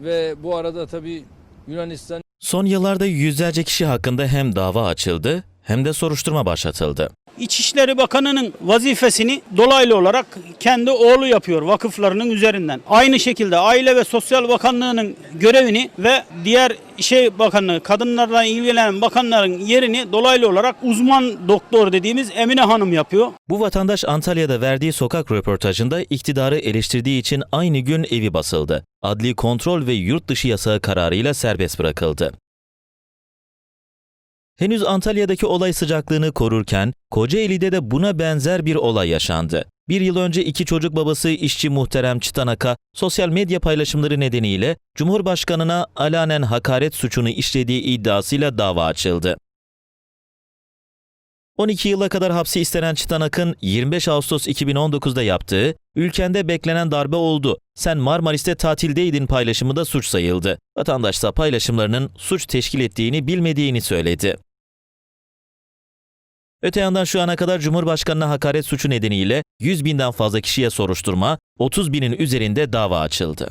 ve bu arada tabii Yunanistan Son yıllarda yüzlerce kişi hakkında hem dava açıldı hem de soruşturma başlatıldı. İçişleri Bakanı'nın vazifesini dolaylı olarak kendi oğlu yapıyor vakıflarının üzerinden. Aynı şekilde Aile ve Sosyal Bakanlığı'nın görevini ve diğer şey bakanlığı, kadınlarla ilgilenen bakanların yerini dolaylı olarak uzman doktor dediğimiz Emine Hanım yapıyor. Bu vatandaş Antalya'da verdiği sokak röportajında iktidarı eleştirdiği için aynı gün evi basıldı. Adli kontrol ve yurt dışı yasağı kararıyla serbest bırakıldı. Henüz Antalya'daki olay sıcaklığını korurken Kocaeli'de de buna benzer bir olay yaşandı. Bir yıl önce iki çocuk babası işçi muhterem Çıtanak'a sosyal medya paylaşımları nedeniyle Cumhurbaşkanına alanen hakaret suçunu işlediği iddiasıyla dava açıldı. 12 yıla kadar hapsi istenen Çıtanak'ın 25 Ağustos 2019'da yaptığı ülkende beklenen darbe oldu. Sen Marmaris'te tatildeydin paylaşımı da suç sayıldı. Vatandaşsa paylaşımlarının suç teşkil ettiğini bilmediğini söyledi. Öte yandan şu ana kadar Cumhurbaşkanına hakaret suçu nedeniyle 100 binden fazla kişiye soruşturma, 30 binin üzerinde dava açıldı.